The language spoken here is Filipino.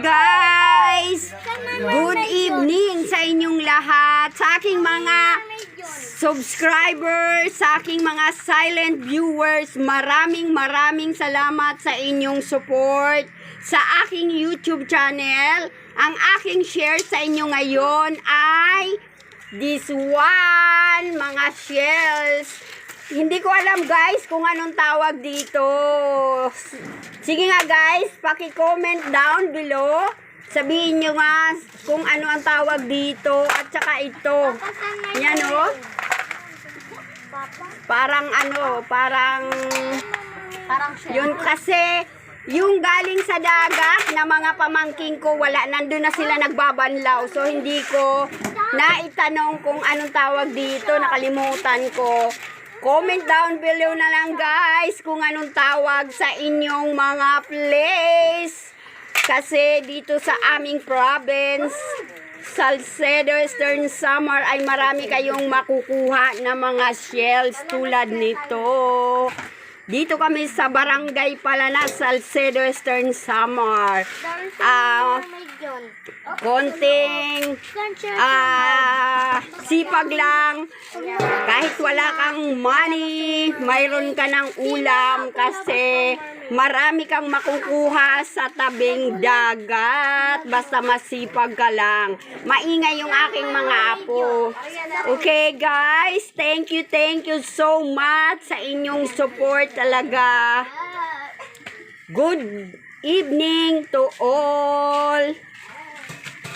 guys! Good evening sa inyong lahat, sa aking mga subscribers, sa aking mga silent viewers. Maraming maraming salamat sa inyong support sa aking YouTube channel. Ang aking share sa inyo ngayon ay this one, mga shells. Hindi ko alam guys kung anong tawag dito. Sige nga guys, paki-comment down below. Sabihin nyo nga kung ano ang tawag dito at saka ito. Yan o. Parang ano, parang Parang yun kasi yung galing sa dagat na mga pamangking ko wala nandun na sila nagbabanlaw so hindi ko naitanong kung anong tawag dito nakalimutan ko comment down below na lang guys kung anong tawag sa inyong mga place kasi dito sa aming province Salcedo Eastern Summer ay marami kayong makukuha na mga shells tulad nito. Dito kami sa barangay Palana, Salcedo Eastern Summer. Ah, konting ah sipag lang. Kahit wala kang money, mayroon ka ng ulam kasi marami kang makukuha sa tabing dagat. Basta masipag ka lang. Maingay yung aking mga apo. Okay guys, thank you, thank you so much sa inyong support talaga. Good evening to all.